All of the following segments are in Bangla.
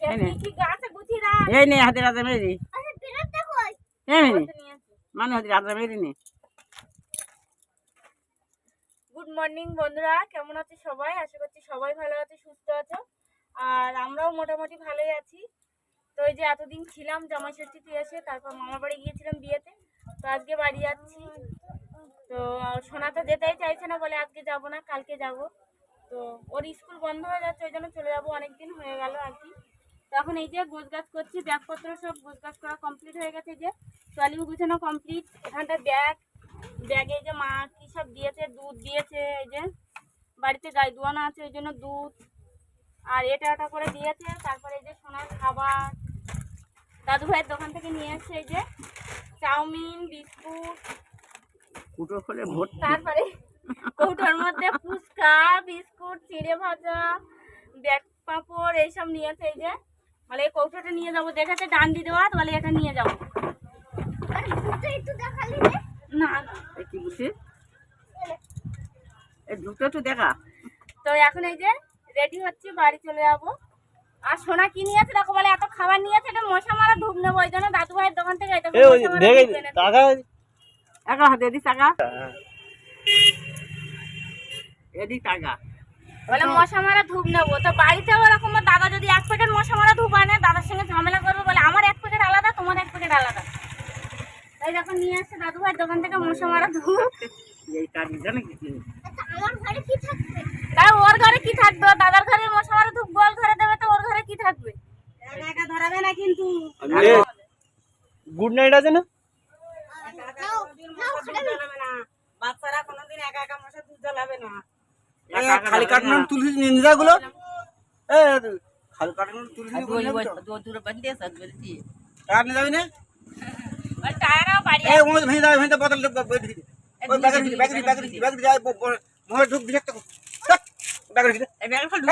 এই নে। গুড হাতে রাজা মেরি মানে হাতে রাজা মেরি নে। মর্নিং বন্ধুরা। কেমন আছে সবাই? আশা করছি সবাই ভালো আছে সুস্থ আছো। আর আমরাও মোটামুটি ভালোই আছি। তো এই যে এতদিন ছিলাম জামাই ষষ্ঠীতে এসে তারপর মামার বাড়ি গিয়েছিলাম বিয়েতে। তো আজকে বাড়ি যাচ্ছি। তো সোনা তো যেতেই চাইছে না বলে আজকে যাব না কালকে যাব। তো ওর স্কুল বন্ধ হয়ে যাচ্ছে ওই জন্য চলে যাব। অনেকদিন হয়ে গেল আর কি। তো এখন এই যে গোছগাছ করছি ব্যাগপত্র সব গোছগাছ করা কমপ্লিট হয়ে গেছে যে। ট্রলিও গুছানো কমপ্লিট এখানটা ব্যাগ ব্যাগে যে মা কি সব দিয়েছে দুধ দিয়েছে এই যে। বাড়িতে গাই দোয়ানো আছে ওই জন্য দুধ। আর এটা এটা করে দিয়েছে তারপরে এই যে সোনার খাবার। দাদু ভাইয়ের দোকান থেকে নিয়ে এসছে এই যে চাউমিন বিস্কুট। কুটো তারপরে কৌটোর মধ্যে ফুচকা বিস্কুট চিড়ে ভাজা ব্যাগ পাঁপড় এইসব নিয়েছে এই যে। বলে এই কৌটোটা নিয়ে যাব দেখেছে ডান্ডি দেওয়া বলে এটা নিয়ে যাব। না না। কি দুটো একটু দেখা। তো এখন এই যে রেডি হচ্ছে বাড়ি চলে যাব। আর সোনা কি নিয়েছে দেখো বলে এত খাবার নিয়েছে এটা মশা মারা ধূপ নেব ওই জন্য দাদু ভাইয়ের দোকান থেকে এটা একা হাতে টাকা। এদিক টাকা। বলে মশা মারা ধূপ নেব। তো বাড়িতে ওরকম দাদা যদি এক প্যাকেট মশা মারা ধূপ আনে দাদার সঙ্গে ঝামেলা করবে বলে আমার এক প্যাকেট আলাদা তোমার এক প্যাকেট আলাদা। তাই যখন নিয়ে আসছে দাদু ভাইয়ের দোকান থেকে মশা মারা ধূপ। এই কাজ তাই ওর ঘরে কি থাকবে? দাদার ঘরে মশা মারা ধূপ গোল ঘরে দেবে তো ওর ঘরে কি থাকবে? ধরাবে না কিন্তু। গুড নাইট আছে না। বাচ্চারা কোনোদিন একা একা মশা ধূপ জ্বালাবে না। খালি কাটন তুলসী নিন্দা গুলো। এ খালি তুলসী দূরে বলছি যাবি না? বাড়ি এ ওই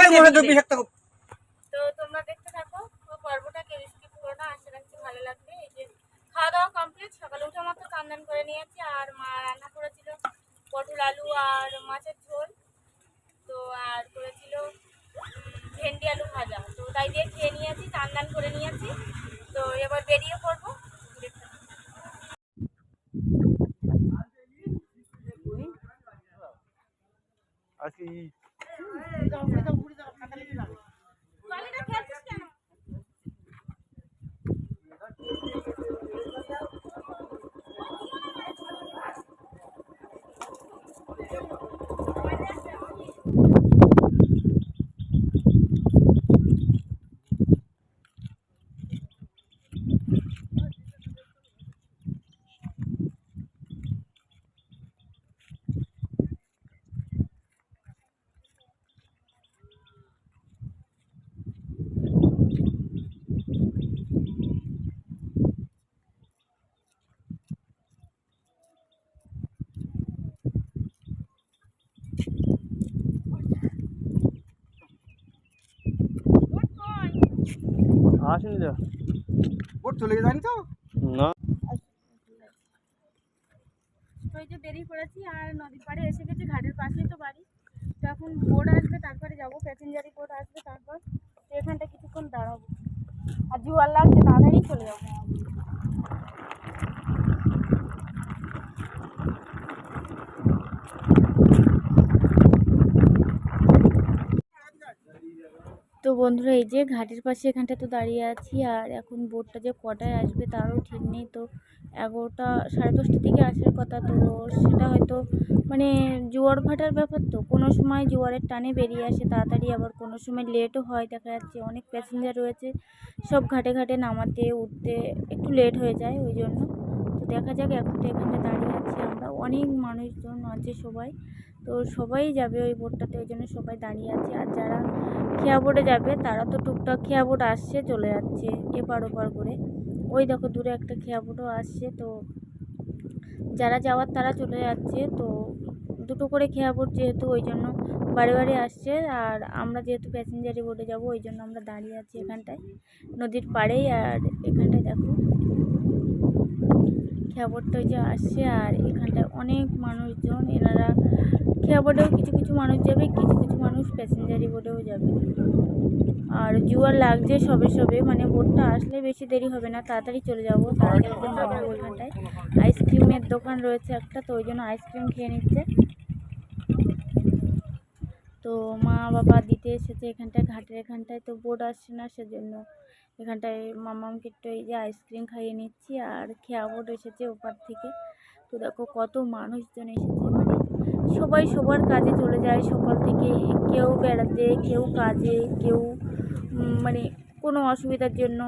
মোহে ঢুক মোহে ঢুক তো তোমরা দেখতে থাকো ও পর্বটা কেউ স্কিপ করো না আশা রাখছি ভালো লাগবে। এই যে খাওয়া দাওয়া কমপ্লিট সকালে উঠে মাত্র কান্দান করে নিয়েছি আর মা রান্না করেছিল পটল আলু আর মাছের ঝোল। দান করে নিয়েছি। তো এবার বেরিয়ে পড়ব দেখতে থাকো। আজকে ট্রলিটা ফেলছিস কেন? ওঠ কই? আসেনি তো। ওর চলে যায়নি তো? না। তো এই যে বেরিয়ে পড়েছি আর নদীর পাড়ে এসে গেছি ঘাটের পাশেই তো বাড়ি। তো এখন বোট আসবে তারপরে যাব প্যাসেঞ্জারি বোট আসবে তারপর এখানটা কিছুক্ষণ দাঁড়াবো। আর জুয়ার লাগছে তাড়াতাড়ি চলে যাব। বন্ধুরা, এই যে ঘাটের পাশে এখানটা তো দাঁড়িয়ে আছি, আর এখন বোটটা যে কটায় আসবে তারও ঠিক নেই তো। এগারোটা, সাড়ে দশটার দিকে আসার কথা তো, সেটা হয়তো মানে জোয়ার ভাটার ব্যাপার তো। কোনো সময় জোয়ারের টানে বেরিয়ে আসে, তাড়াতাড়ি আবার কোনো সময় লেটও হয়, দেখা যাচ্ছে অনেক প্যাসেঞ্জার রয়েছে। সব ঘাটে ঘাটে নামাতে, উঠতে একটু লেট হয়ে যায়, ওই জন্য। তো দেখা যাক, এখন তো এখানে দাঁড়িয়ে আছি আমরা। অনেক মানুষজন আছে সবাই। তো সবাই যাবে ওই বোটটাতে, ওই জন্য সবাই দাঁড়িয়ে আছে। আর যারা খেয়া বোটে যাবে, তারা তো টুকটাক খেয়া বোট আসছে, চলে যাচ্ছে এপার ওপার করে। ওই দেখো দূরে একটা খেয়া বোটও আসছে, তো যারা যাওয়ার তারা চলে যাচ্ছে। তো দুটো করে খেয়া বোট যেহেতু, ওই জন্য বারে বারে আসছে। আর আমরা যেহেতু প্যাসেঞ্জারি বোটে যাব, ওই জন্য আমরা দাঁড়িয়ে আছি এখানটায়, নদীর পাড়েই। আর এখানটায় দেখো খেয়া ওই যে আসছে, আর এখানটায় অনেক মানুষজন, এনারা খেয়া বোটেও কিছু কিছু মানুষ যাবে, কিছু কিছু মানুষ প্যাসেঞ্জারি বোর্ডেও যাবে। আর জুয়ার লাগছে সবে সবে মানে বোটটা আসলে বেশি দেরি হবে না, তাড়াতাড়ি চলে যাব। তাড়াতাড়ি ওইখানটায় আইসক্রিমের দোকান রয়েছে একটা, তো ওই জন্য আইসক্রিম খেয়ে নিচ্ছে। তো মা বাবা দিতে এসেছে এখানটায়, ঘাটের এখানটায়, তো বোট আসছে না সেজন্য এখানটায় মামামকে একটু এই যে আইসক্রিম খাইয়ে নিচ্ছি, আর খেয়া বোট এসেছে ওপার থেকে। তো দেখো কত মানুষজন এসেছে মানে সবাই সবার কাজে চলে যায়, সকাল থেকে কেউ বেড়াতে, কেউ কাজে, কেউ মানে কোনো অসুবিধার জন্য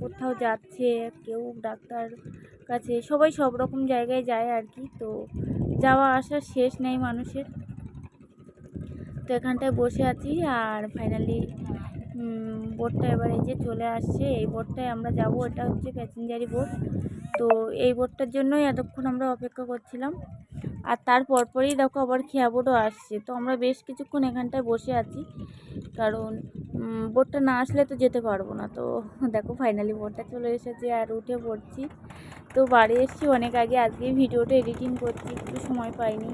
কোথাও যাচ্ছে, কেউ ডাক্তার কাছে, সবাই সব রকম জায়গায় যায় আর কি। তো যাওয়া আসা শেষ নেই মানুষের। তো এখানটায় বসে আছি আর ফাইনালি বোটটা এবার এই যে চলে আসছে, এই বোটটায় আমরা যাব এটা হচ্ছে প্যাসেঞ্জারি বোট তো এই বোটটার জন্যই এতক্ষণ আমরা অপেক্ষা করছিলাম। আর তার পরপরই দেখো আবার খেয়া বোটও আসছে। তো আমরা বেশ কিছুক্ষণ এখানটায় বসে আছি। কারণ বোটটা না আসলে তো যেতে পারব না। তো দেখো ফাইনালি বোটটা চলে এসেছে আর উঠে পড়ছি। তো বাড়ি এসেছি অনেক আগে। আজকে ভিডিওটা এডিটিং করছি। একটু সময় পাইনি।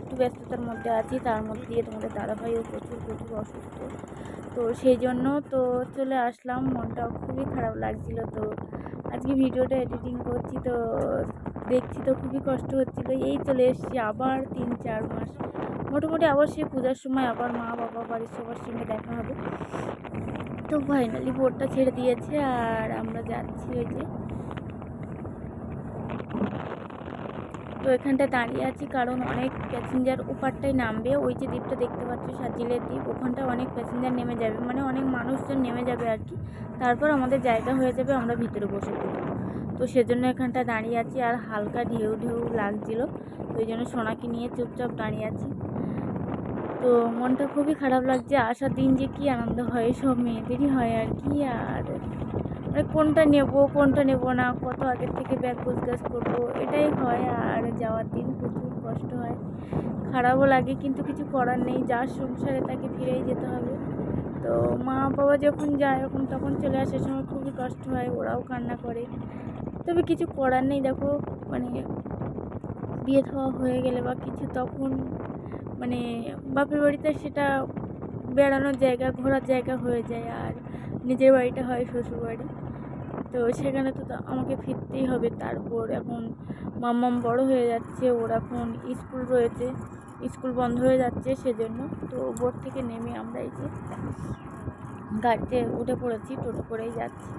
একটু ব্যস্ততার মধ্যে আছি। তার মধ্যে দিয়ে তোমাদের দাদাভাইও প্রচুর প্রচুর অসুস্থ। তো সেই জন্য তো চলে আসলাম। মনটা খুবই খারাপ লাগছিল। তো আজকে ভিডিওটা এডিটিং করছি। তো দেখছি তো খুবই কষ্ট হচ্ছিল। এই চলে এসেছি আবার তিন, চার মাস। মোটামুটি আবার সেই পূজার সময় আবার মা, বাবা বাড়ির সবার সঙ্গে দেখা হবে। তো ফাইনালি বোর্ডটা ছেড়ে দিয়েছে আর আমরা যাচ্ছি ওই যে তো এখানটা দাঁড়িয়ে আছি কারণ অনেক প্যাসেঞ্জার ওপারটাই নামবে। ওই যে দ্বীপটা দেখতে পাচ্ছ, সাজিলের দ্বীপ। ওখানটায় অনেক প্যাসেঞ্জার নেমে যাবে। মানে অনেক মানুষজন নেমে যাবে আর কি। তারপর আমাদের জায়গা হয়ে যাবে আমরা ভিতরে বসে পড়ব। তো সেজন্য এখানটা দাঁড়িয়ে আছি আর হালকা ঢেউ ঢেউ লাগছিল। তো ওই জন্য সোনাকে নিয়ে চুপচাপ দাঁড়িয়ে আছি। তো মনটা খুবই খারাপ লাগছে। আসার দিন যে কি আনন্দ হয়, সব মেয়েদেরই হয় আর কি। আর মানে কোনটা নেব কোনটা নেব না, কত আগের থেকে ব্যাগ গোছগাছ করব, এটাই হয় আর যাওয়ার দিন প্রচুর কষ্ট হয়। খারাপও লাগে কিন্তু কিছু করার নেই যার সংসারে তাকে ফিরেই যেতে হবে। তো মা বাবা যখন যায় এখন তখন চলে আসার সময় খুবই কষ্ট হয়, ওরাও কান্না করে। তবে কিছু করার নেই, দেখো মানে বিয়ে থাওয়া হয়ে গেলে বা কিছু তখন মানে বাপের বাড়িতে সেটা বেড়ানোর জায়গা, ঘোরার জায়গা হয়ে যায় আর নিজের বাড়িটা হয় শ্বশুর বাড়ি তো সেখানে তো আমাকে ফিরতেই হবে। তারপর এখন মাম্মাম বড় হয়ে যাচ্ছে, ওর এখন স্কুল রয়েছে। স্কুল বন্ধ হয়ে যাচ্ছে সেজন্য। তো বোট থেকে নেমে আমরা এই যে গাড়িতে উঠে পড়েছি, টোটো করেই যাচ্ছি।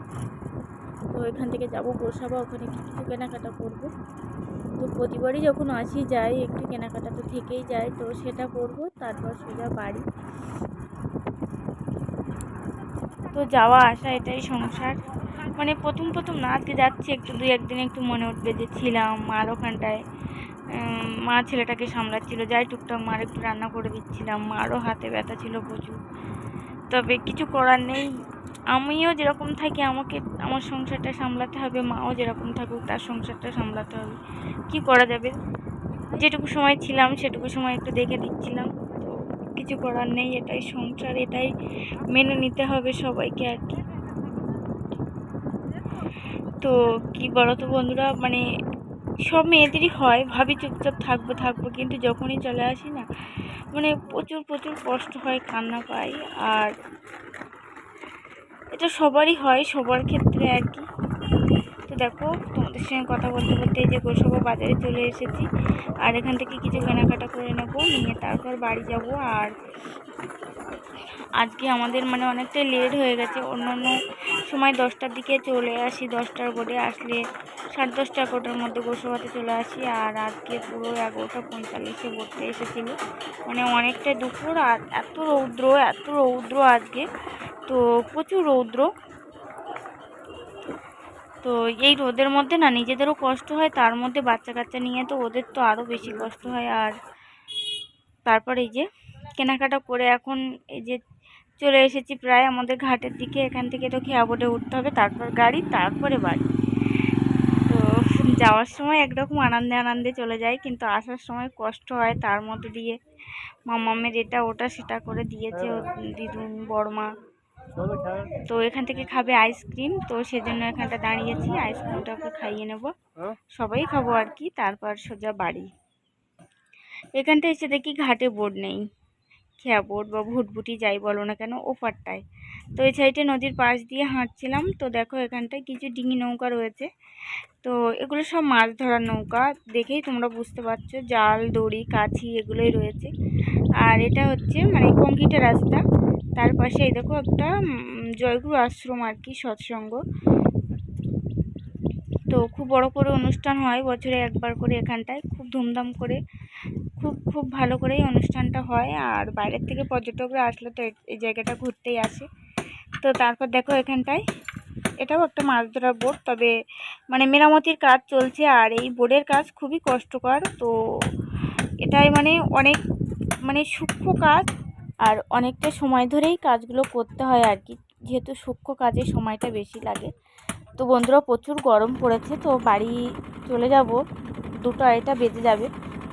তো এখান থেকে যাব গোসাবা ওখানে কিছু কেনাকাটা করব। তো প্রতিবারই যখন আসি যাই, একটু কেনাকাটা তো থেকেই যায়, তো সেটা করব, তারপর সোজা বাড়ি। তো যাওয়া, আসা, এটাই সংসার। মানে প্রথম প্রথম না আজকে যাচ্ছি, একটু দুই একদিন একটু মনে উঠবে যে ছিলাম মার ওখানটায়। মা ছেলেটাকে সামলাচ্ছিল, যাই টুকটাক মার একটু রান্না করে দিচ্ছিলাম, মারও হাতে ব্যথা ছিল প্রচুর। তবে কিছু করার নেই, আমিও যেরকম থাকি আমাকে, আমার সংসারটা সামলাতে হবে, মাও যেরকম থাকুক তার সংসারটা সামলাতে হবে। কি করা যাবে? যেটুকু সময় ছিলাম সেটুকু সময় একটু দেখে দিচ্ছিলাম, তো কিছু করার নেই, এটাই সংসার, এটাই মেনে নিতে হবে সবাইকে আর কি। তো কি বলো তো বন্ধুরা মানে সব মেয়েদেরই হয়, ভাবি চুপচাপ থাকব থাকব, কিন্তু যখনই চলে আসি না মানে প্রচুর প্রচুর কষ্ট হয়, কান্না পাই, আর এটা সবারই হয়, সবার ক্ষেত্রে আর কি। তো দেখো, তোমাদের সঙ্গে কথা বলতে বলতে এই যে গোসবা বাজারে চলে এসেছি, আর এখান থেকে কিছু কেনাকাটা করে নেব, নিয়ে তারপর বাড়ি যাব, আর আজকে আমাদের মানে অনেকটাই লেট হয়ে গেছে। অন্য অন্য সময় দশটার দিকে চলে আসি, দশটার বোর্ডে আসলে সাড়ে দশটা, এগারোটার মধ্যে গোসবাতে চলে আসি। আর আজকে পুরো এগারোটা পঁয়তাল্লিশে বোর্ডটা এসেছিল। মানে অনেকটাই দুপুর আর এত রৌদ্র এত রৌদ্র আজকে। তো প্রচুর রৌদ্র। তো এই রোদের মধ্যে না নিজেদেরও কষ্ট হয়, তার মধ্যে বাচ্চা কাচ্চা নিয়ে তো ওদের তো আরও বেশি কষ্ট হয়। আর তারপর এই যে কেনাকাটা করে এখন এই যে চলে এসেছি প্রায় আমাদের ঘাটের দিকে, এখান থেকে তো খেয়া বোটে উঠতে হবে, তারপর গাড়ি, তারপরে বাড়ি। তো যাওয়ার সময় একরকম আনন্দে আনন্দে চলে যায় কিন্তু আসার সময় কষ্ট হয় তার মধ্যে দিয়ে। মামামের এটা ওটা সেটা করে দিয়েছে দিদুন, বড়মা। তো এখান থেকে খাবে আইসক্রিম, তো সেজন্য এখানটা দাঁড়িয়েছি আইসক্রিমটা ওকে খাইয়ে নেব। সবাই খাব আর কি, তারপর সোজা বাড়ি। এখানটা এসে দেখি ঘাটে বোর্ড নেই। খেয়াবোট বা ভুটভুটি যাই বলো না কেন, ওপারটায়। তো এই সাইডে নদীর পাশ দিয়ে হাঁটছিলাম, তো দেখো এখানটায় কিছু ডিঙি নৌকা রয়েছে। তো এগুলো সব মাছ ধরার নৌকা, দেখেই তোমরা বুঝতে পারছ, জাল, দড়ি কাছি এগুলোই রয়েছে। আর এটা হচ্ছে মানে কংক্রিটের রাস্তা, তার পাশে এই দেখো একটা জয়গুরু আশ্রম আর কি সৎসঙ্গ। তো খুব বড় করে অনুষ্ঠান হয় বছরে একবার করে এখানটায়, খুব ধুমধাম করে খুব খুব ভালো করেই অনুষ্ঠানটা হয়। আর বাইরের থেকে পর্যটকরা আসলে তো এই জায়গাটা ঘুরতেই আসে। তো তারপর দেখো এখানটায়, এটাও একটা মাছ ধরার বোট, তবে মানে মেরামতির কাজ চলছে আর এই বোর্ডের কাজ খুবই কষ্টকর। তো এটাই মানে অনেক মানে সূক্ষ্ম কাজ আর অনেকটা সময় ধরেই কাজগুলো করতে হয় আর কি, যেহেতু সূক্ষ্ম কাজে সময়টা বেশি লাগে। তো বন্ধুরা প্রচুর গরম পড়েছে, তো বাড়ি চলে যাব, দুটো আড়াইটা বেজে যাবে।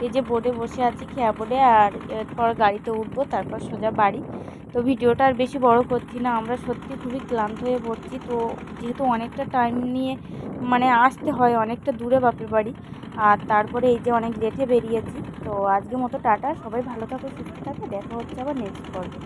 এই যে বোর্ডে বসে আছি, খেয়া বোর্ডে আর এরপর গাড়িতে উঠবো, তারপর সোজা বাড়ি। তো ভিডিওটা আর বেশি বড় করছি না, আমরা সত্যি খুবই ক্লান্ত হয়ে পড়ছি। তো যেহেতু অনেকটা টাইম নিয়ে মানে আসতে হয়, অনেকটা দূরে বাপের বাড়ি। আর তারপরে এই যে অনেক লেটে বেরিয়েছি। তো আজকে মতো টাটা, সবাই ভালো থাকো, সুস্থ থাকো, দেখা হচ্ছে আবার নেক্সট পর্বে।